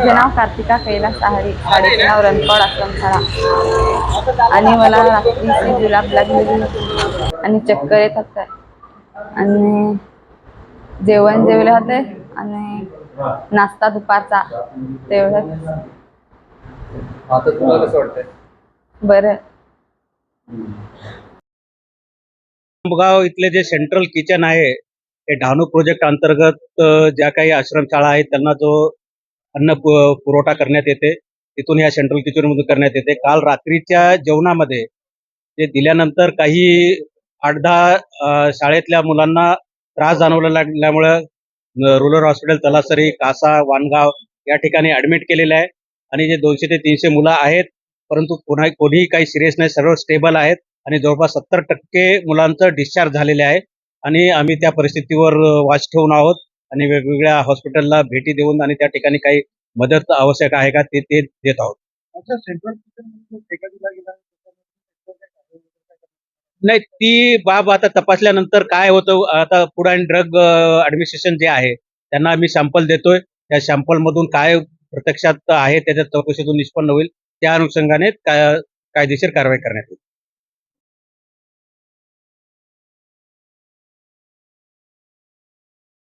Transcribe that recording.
माझे नाव कार्तिका कैलास आहारी शाळेचे नाव रणपाड आश्रमशाळा आणि मला रात्रीची जुलाब लागलेली होती आणि चक्कर येत होते. आणि जेवण जेवले होते आणि नाश्ता दुपारचा वाटतंय? बरं. गाव इथले जे सेंट्रल किचन आहे ते डहाणू प्रोजेक्ट अंतर्गत ज्या काही आश्रमशाळा आहेत त्यांना जो अन्न पु- पुरवठा करण्यात येते. तिथून या सेंट्रल किचनमधून करण्यात येते. काल रात्रीच्या जेवणामध्ये ते दिल्यानंतर काही आठ दहा शाळेतल्या मुलांना त्रास जाणवला लागल्यामुळं रुरल हॉस्पिटल तलासरी कासा वानगाव या ठिकाणी ऍडमिट केलेले आहे. आणि जे दोनशे ते तीनशे मुलं आहेत परंतु कोणा कोणीही काही सिरियस नाही सर्व स्टेबल आहेत. आणि जवळपास सत्तर टक्के मुलांचं डिस्चार्ज झालेले आहे. आणि आम्ही त्या परिस्थितीवर वाच ठेवून आहोत. आणि वेगवेगळ्या हॉस्पिटलला भेटी देऊन आणि त्या ठिकाणी काही मदत आवश्यक आहे का ते ते देत आहोत. नाही ती बाब आता तपासल्यानंतर काय होतं आता फूड अँड ड्रग ऍडमिनिस्ट्रेशन जे आहे त्यांना आम्ही सॅम्पल देतोय. त्या सॅम्पल मधून काय प्रत्यक्षात आहे त्याच्या चौकशीतून निष्पन्न होईल त्या अनुषंगाने कायदेशीर कारवाई करण्यात येईल.